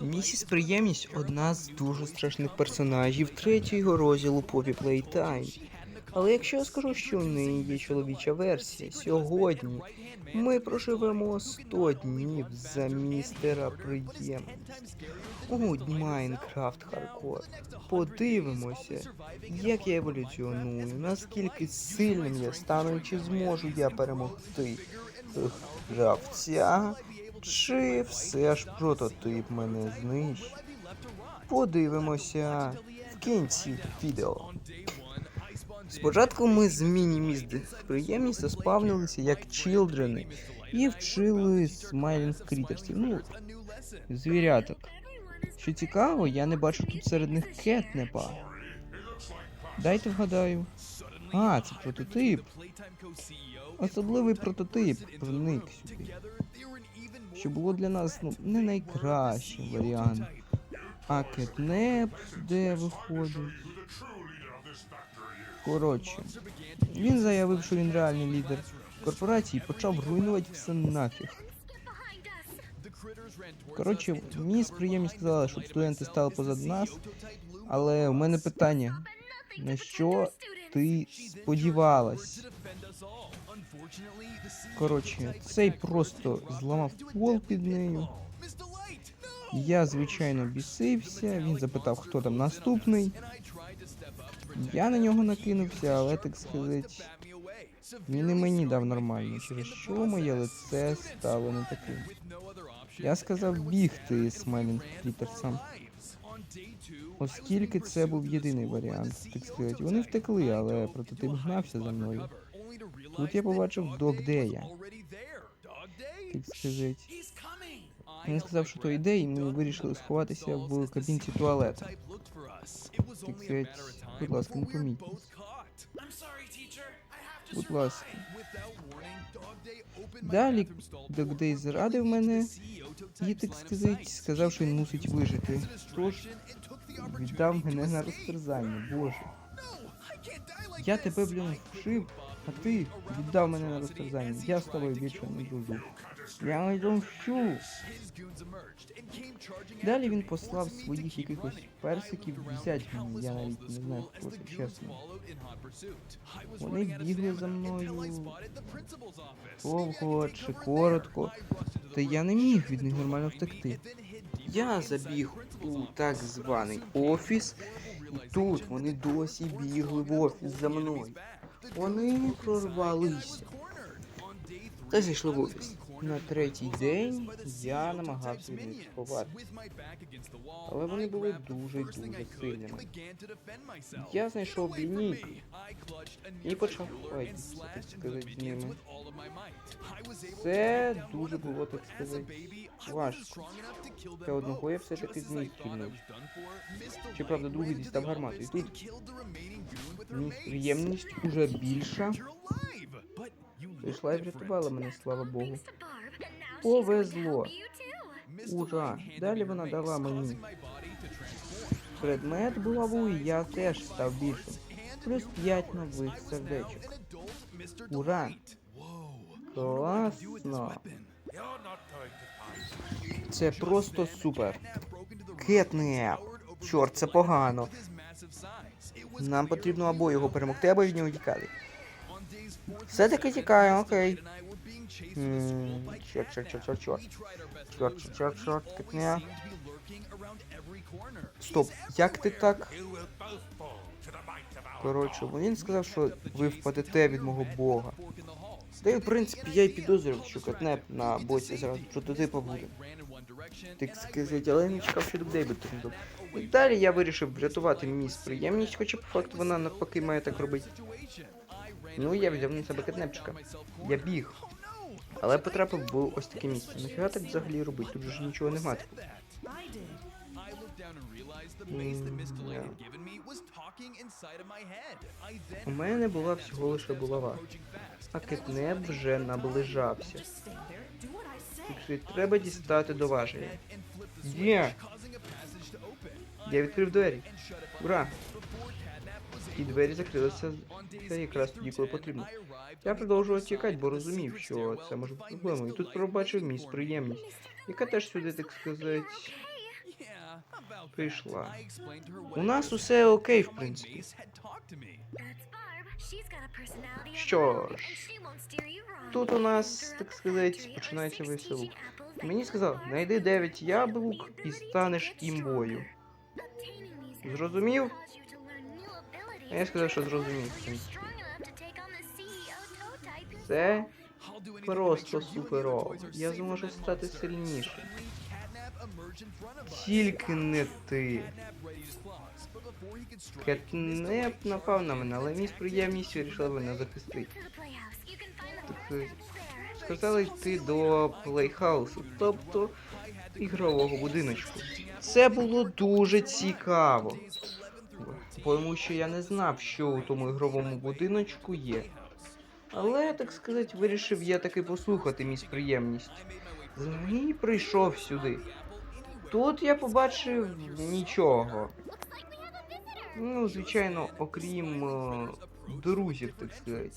Місіс Приємність одна з дуже страшних персонажів третього розділу Poppy Playtime. Але якщо я скажу, що в неї є чоловіча версія, сьогодні ми проживемо 100 днів за містера Приємність. У Майнкрафт Хардкор. Подивимося, як я еволюціоную, наскільки сильним я стану чи зможу я перемогти гравця, чи все ж прототип мене знищить. Подивимося в кінці відео. Спочатку ми з міні-міст приємність заспавнилися як чілдрени і вчили смайлінг крітерсів. Ну, звіряток. Що цікаво, я не бачу тут серед них кетнепа. Дайте вгадаю. А, це прототип. Особливий прототип проник сюди. Що було для нас ну, не найкращим варіантом. А кетнеп де виходить? Коротше, він заявив, що він реальний лідер корпорації і почав руйнувати все нафіг. Коротше, мені приємні сказали, щоб студенти стали позаду нас, але у мене питання: на що ти сподівалась? Коротше, цей просто зламав пол під нею. Я, звичайно, бісився, він запитав, хто там наступний. Я на нього накинувся, але так сказати, він і мені дав нормально, через що моє лице стало не таким. Я сказав бігти Смайлінг Кріперсам. Оскільки це був єдиний варіант, так сказати. Вони втекли, але прототип гнався за мною. Тут я побачив Док Дея. Так сказати. Він сказав, що то йде, і ми вирішили сховатися в кабінці туалета. Так сказати, будь ласка, не помітьтесь. Будь ласка. Далі Док Дей зрадив мене і, так сказати, сказав, що він мусить вижити. Тож віддав мене на розтерзання, боже. Я тебе, блін, вшив, а ти віддав мене на розтерзання. Я з тобою більше не дружу. Я не домщу. Далі він послав своїх якихось персиків взять мені, я навіть не знаю, хто це, чесно. Вони бігли за мною довго чи коротко, та я не міг від них нормально втекти. Я забіг у так званий офіс, і тут вони досі бігли в офіс за мною. Вони прорвалися. Та зайшли в офіс. На третій день я намагався від сховати. Але вони були дуже-дуже сильними. Я знайшов лінійку і почав файтитися, сказати, ними. Це дуже було, так сказати, важко. Та одного я все-таки зміг кільнути. Щоправда, другий дістав гармату. І тут приємність уже більша. Прийшла і врятувала мене, слава Богу. Повезло. Ура! Далі вона дала мені предмет булаву, і я теж став більшим. Плюс 5 нових сердечок. Ура! Класно! Це просто супер. Кетнеп! Чорт, це погано. Нам потрібно або його перемогти, або від нього тікати. Все-таки тікає, окей. Чорт, чорт, чорт, чорт, чорт. Чорт, чорт, чорт, чорт, кетнеп. Стоп, як ти так? Коротше, він сказав, що ви впадете від мого бога. Та й в принципі я й підозрював, що кетнеп на боці зразу прототипа буде. Так сказати, але я не чекав, що Дубдей буде трендом. І далі я вирішив врятувати міс приємність, хоча по факту вона навпаки має так робити. Ну, я взяв на себе кетнепчика. Я біг. Але потрапив в ось таке місце. Нафіга так взагалі робити? Тут же нічого нема. типу. У мене була всього лише булава, а кетнеп вже наближався. Так що треба дістати до важелі. Є! Я відкрив двері. Ура! І двері закрилися це якраз тоді, коли потрібно. Я продовжував тікати, бо розумів, що це може бути проблемою. Тут пробачив мій приємність, яка теж сюди, так сказати, прийшла. У нас усе окей, в принципі. Що ж, тут у нас, так сказати, починається веселух. Мені сказав, знайди 9 яблук і станеш імбою. Зрозумів? Я сказав, що зрозумів. Це просто суперово. Я зможу стати сильнішим. Тільки не ти. Кетнеп напав на мене, але міс приємність вирішила мене захистити. Сказали йти до плейхаусу, тобто ігрового будиночку. Це було дуже цікаво. Тому що я не знав, що у тому ігровому будиночку є. Але, так сказати, вирішив я таки послухати міс приємність. І прийшов сюди. Тут я побачив нічого. Ну, звичайно, окрім е, друзів, так сказати.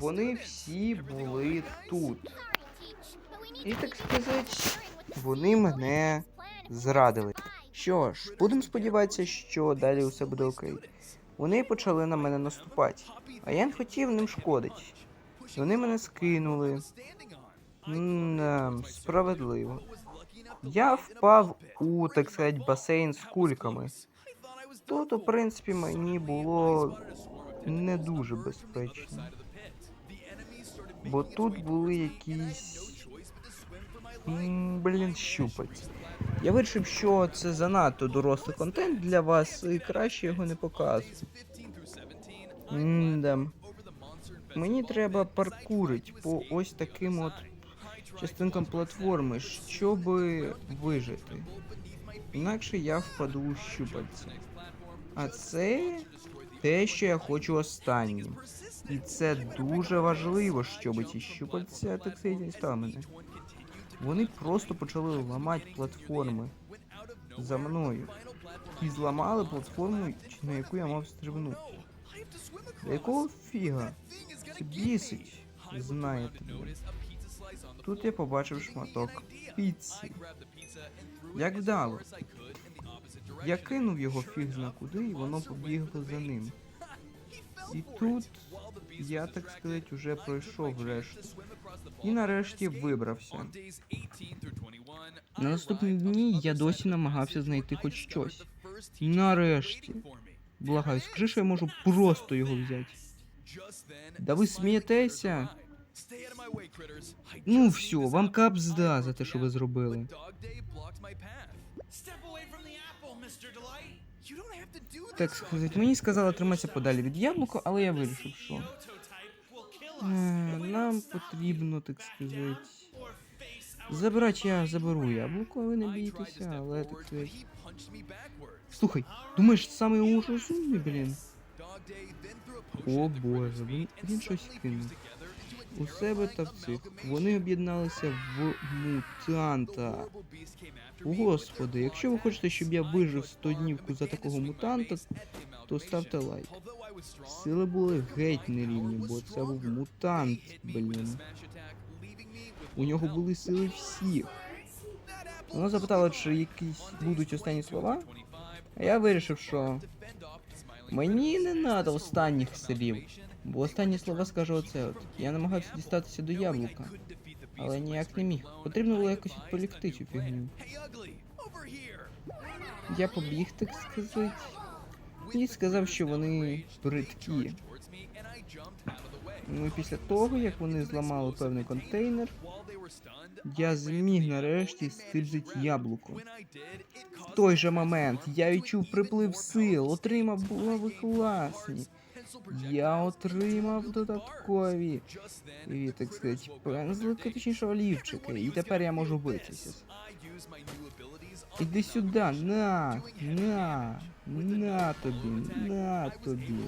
Вони всі були тут. І так сказати, вони мене зрадили. Що ж, будемо сподіватися, що далі усе буде окей. Вони почали на мене наступати, а я не хотів ним шкодити. Вони мене скинули. М, справедливо. Я впав у, так сказати, басейн з кульками. Тут, у принципі, мені було не дуже безпечно. Бо тут були якісь. Блін, щупальці. Я вирішив, що це занадто дорослий контент для вас, і краще його не показувати. М-да. Мені треба паркурить по ось таким от частинкам платформи, щоб вижити. Інакше я впаду у щупальця. А це те, що я хочу останнім. І це дуже важливо, щоб ці щупальця так сказати, дістали мене. Вони просто почали ламати платформи за мною. І зламали платформу, на яку я мав стрибнути. Якого фіга? Це бісить, знаєте. Тут я побачив шматок піци. Як вдало. Я кинув його фіг зна куди, і воно побігло за ним. І тут я, так сказати, уже пройшов решту. І нарешті вибрався. На наступні дні я досі намагався знайти хоч щось. Нарешті. Благаю, скажи, що я можу просто його взяти. Да ви смієтеся? Ну все, вам капзда за те, що ви зробили. Так сказати, мені сказали триматися подалі від яблука, але я вирішив, що нам потрібно, так сказати. Забирати я заберу яблуко, ви не бійтеся, але так сказати. Слухай, думаєш, самий ужасний, блін? О боже, він, він щось кинув. У себе та в цих. Вони об'єдналися в мутанта. Господи, якщо ви хочете, щоб я вижив 100 днівку за такого мутанта, то ставте лайк. Сили були геть нерівні, бо це був мутант, блін. У нього були сили всіх. Вона запитала, чи якісь будуть останні слова. А я вирішив, що мені не треба останніх слів. Бо останні слова скаже оце от. Я намагався дістатися до яблука, але ніяк не міг. Потрібно було якось відполікти цю фігню. Я побіг, так сказати, і сказав, що вони бридкі. Ну після того, як вони зламали певний контейнер, я зміг нарешті стильзити яблуко. В той же момент я відчув приплив сил, отримав булави класні. Я отримав додаткові, і, так сказати, пензлики, точніше олівчики, і тепер я можу битися. Іди сюди, на, на, на тобі, на тобі.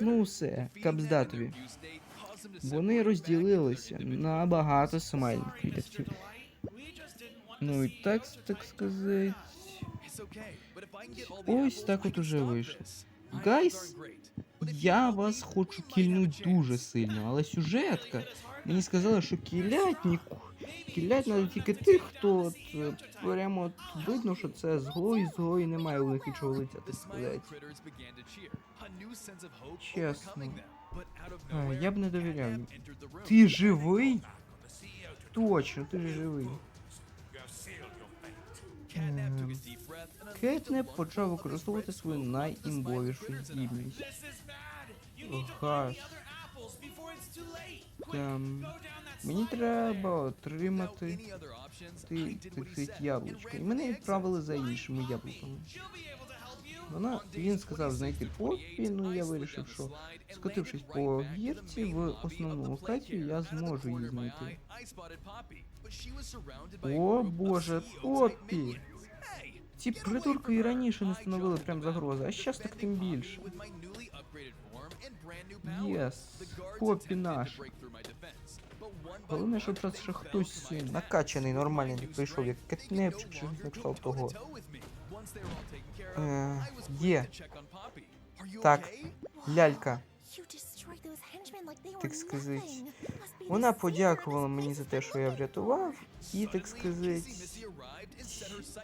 Ну все, капзда тобі. Вони розділилися на багато смайлів квітів. Ну і так, так сказати. Ось так от уже вийшло. Гайс, я вас хочу кільнуть дуже сильно, але сюжетка. Мені сказали, що кілять ніку Кілять треба тільки тих, хто от, е, прямо от видно, що це зло і зло і немає у них нічого лиця, так сказати. Чесно. А, я б не довіряв. Ти живий? Точно, ти живий. Кетнеп почав використовувати свою найімбовішу здібність. Газ. Там. Мені треба отримати ти, так сказати, яблучко. І мене відправили за іншими яблуками. Вона, він сказав знайти Поппі, ну я вирішив, що скотившись по гірці в основну локацію, я зможу її знайти. О боже, Поппі! Ці придурки і раніше не становили прям загрози, а щас так тим більше. Єс, Поппі наш. Головне, щоб зараз ще хтось накачаний, нормальний прийшов, як кетнепчик чи на кшталт того. Е, є. Так, лялька. так сказати. Вона подякувала мені за те, що я врятував, і так сказати.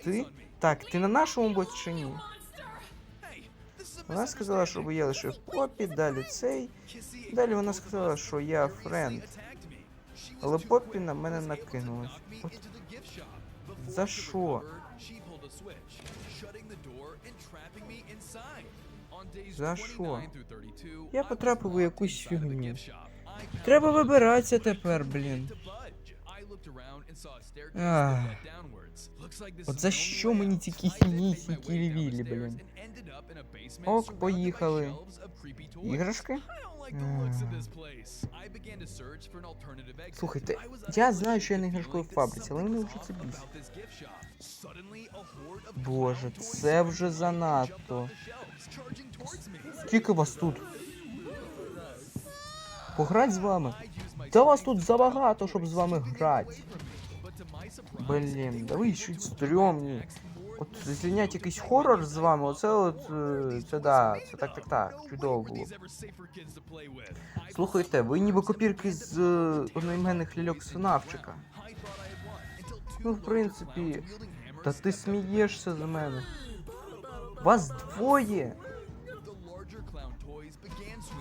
Ти? Так, ти на нашому боці чи ні? Вона сказала, щоб я лишив Поппі, далі цей. Далі вона сказала, що я френд. Але Поппі на мене накинулась. От за що? За що? Я потрапив у якусь фігню. Треба вибиратися тепер, блін. Ах. От за що мені ці кисні кілівілі, блін? Ок, поїхали. Іграшки? Слухайте, я знаю, що я на іграшковій фабриці, але мені вже це бісить. Боже, це вже занадто. Скільки вас тут? Пограть з вами? Та вас тут забагато, щоб з вами грати. Блін, да ви чуть стрьомні. От зняти якийсь хорор з вами, оце от. е, Це да, це так так так, чудово було. Слухайте, ви ніби копірки з е, одноіменних ляльок Синавчика. Ну, в принципі, та ти смієшся з мене. Вас двоє.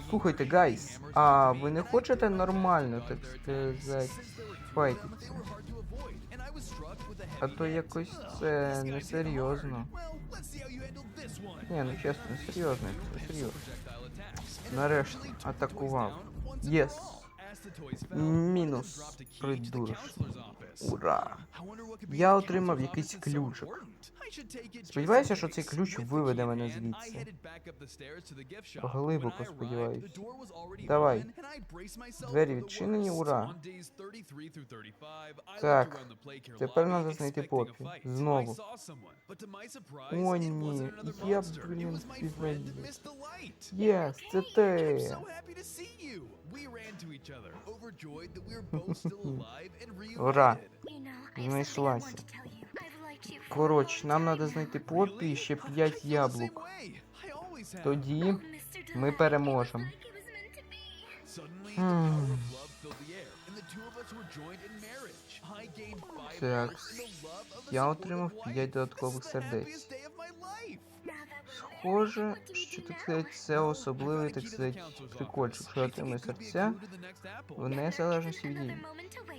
Слухайте, гайс, а ви не хочете нормально, так сказати, файтитися? А то якось це несерйозно. Ні, ну чесно, серйозно, серйозно. Нарешті атакував. Єс. Мінус. Придурш. Ура. Я отримав якийсь ключик. Сподіваюся, що цей ключ виведе мене звідси. Глибоко сподіваюся. Давай. Двері відчинені, ура. Так, тепер треба знайти Поппі. Знову. О, ні, я, блін, впізнаю. Єс, це ти. Ура. Знайшлася. Коротше, нам треба знайти Поппі і ще 5 яблук. Тоді ми переможемо. М. Так, я отримав 5 додаткових сердець. Схоже, що так сказати, це особливий, так сказати, прикольчик, що я отримую серця в незалежності від,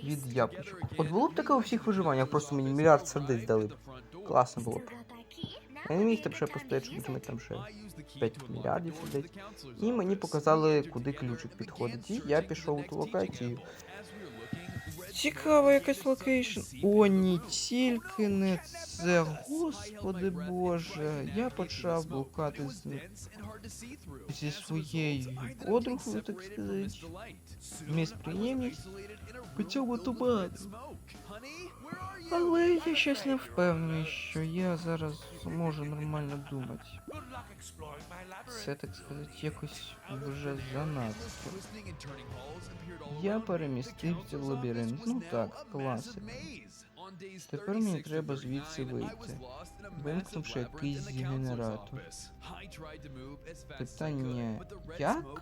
від яблучок. От було б таке у всіх виживаннях, просто мені мільярд сердець дали б. Класно було б. Я не міг там ще постояти, щоб отримати там ще 5 мільярдів сердець. І мені показали, куди ключик підходить. І я пішов у ту локацію. Цікава якась локейшн. О, ні, тільки не це. Господи боже. Я почав блукати з зі своєю подругою, так сказати. Місприємність. по цьому. Але я щось не впевнений, що я зараз зможу нормально думати. Це, так сказати, якось вже занадто. Я перемістився в лабіринт. Ну так, класика. Тепер мені треба звідси вийти, вимкнувши якийсь генератор. Питання як?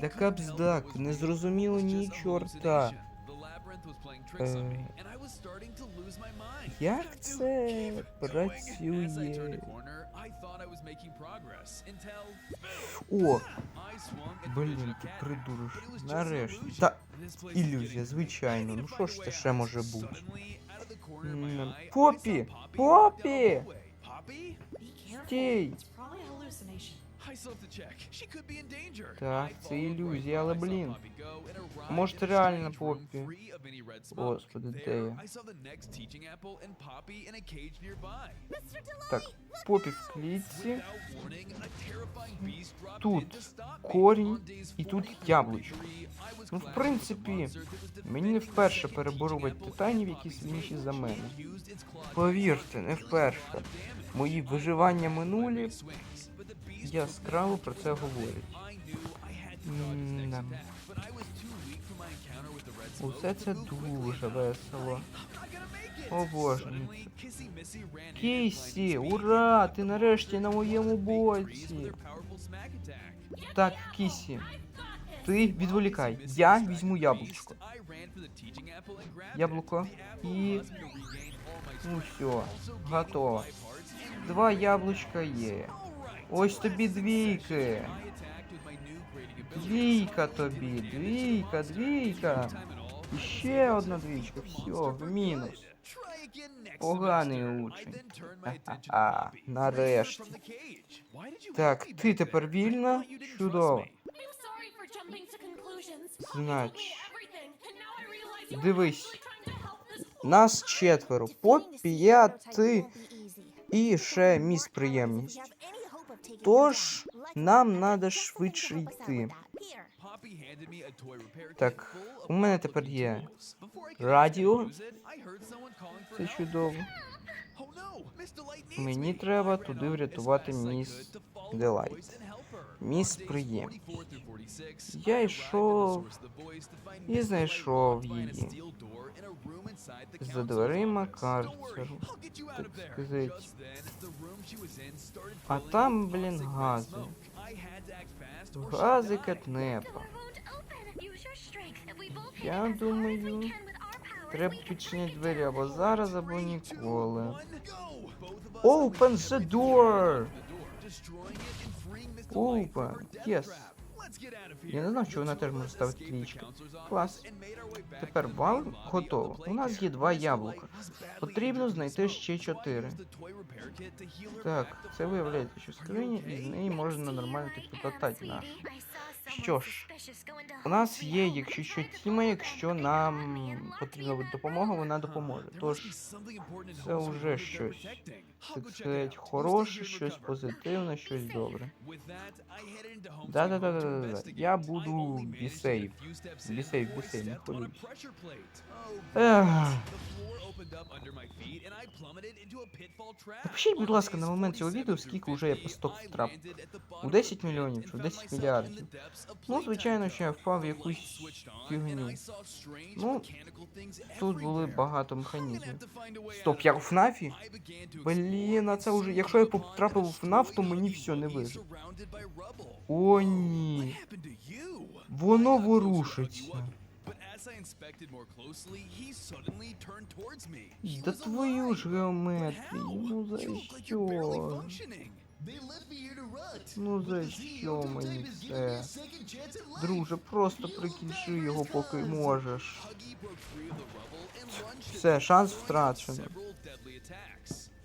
Да капздак, не зрозуміло ні чорта. Як це працює? О, блін, ти придуриш. Нарешті. Та ілюзія, звичайно. Ну що ж це ще може бути? Попі! Попі! Стій! Так, це ілюзія, але блін. Може це реально Поппі? Господи, де я? Так, Попі в клітці, тут корінь і тут яблучко. Ну, в принципі, мені не вперше переборувати титанів, які сильніші за мене. Повірте, не вперше. Мої виживання минулі яскраво про це говорять. М-да. Усе це дуже весело. О боже. Кейсі, ура! Ти нарешті на моєму боці. Так, Кісі, ти відволікай. Я візьму яблучко. Яблуко і. Ну все, готово. Два яблучка є. Ось тобі двійки. Двійка тобі, двійка, двійка. І ще одна двічка. Все, в мінус. Поганий учень. Ха-ха-ха, нарешті. Так, ти тепер вільна? Чудово. Знач. Дивись. Нас четверо. По п'яти. І ще міс приємність. Тож, нам надо швидше йти. Так, у мене тепер є радіо. Це чудово. Мені треба туди врятувати міс Делайт. Міс приємність. Я йшов і знайшов її. За дверима карцеру, так сказати. А там, блін, гази. Гази кетнепа. Я думаю, треба підчиняти двері або зараз, або ніколи. Open the door! Open, yes. Я не знав, що вона теж може ставити клічки. Клас. Тепер вам готово. У нас є два яблука. Потрібно знайти ще чотири. Так, це виявляється, що скриня, і з неї можна нормально підкатати наш. Що ж, у нас є, якщо що, тіма, якщо нам потрібна допомога, вона допоможе. Тож це вже щось. Так сказати, хороше, щось позитивне, щось добре. Да-да-да-да-да. Я буду бісейв. Бісейв, бісейв, не хвилюйся. Ех. Напишіть, будь ласка, на момент цього відео, скільки вже я посток втрапив. У 10 мільйонів чи в 10 мільярдів. Ну, звичайно, що я впав в якусь фігню. Ну, тут були багато механізмів. Стоп, я в ФНАФі? Блін, а це вже. Якщо я потрапив у ФНАФ, то мені все не вижив. О, ні. Воно ворушиться. Да твою ж геометрію, ну за що? Ну за що мені це? Друже, просто прикінчи його, поки можеш. Все, шанс втрачено.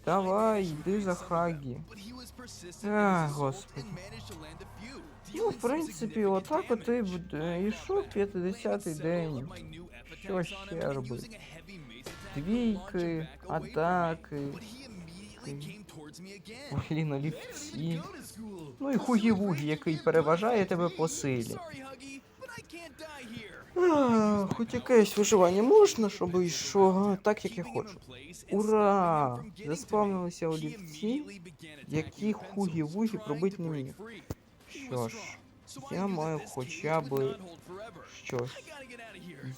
Давай, йди за Хагі. Господи. Ну, в принципі, отак от і буде. Ішов 50-й день. Що ще робити? Двійки, атаки. Блін, олівці. Ну і хугі-вугі, який переважає тебе по силі. А, хоч якесь виживання можна, щоб йшло так, як я хочу. Ура! Заспавнилися олівці, які хугі-вугі пробити не міг. Що ж, я маю хоча б щось.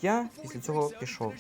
Я після цього пішов.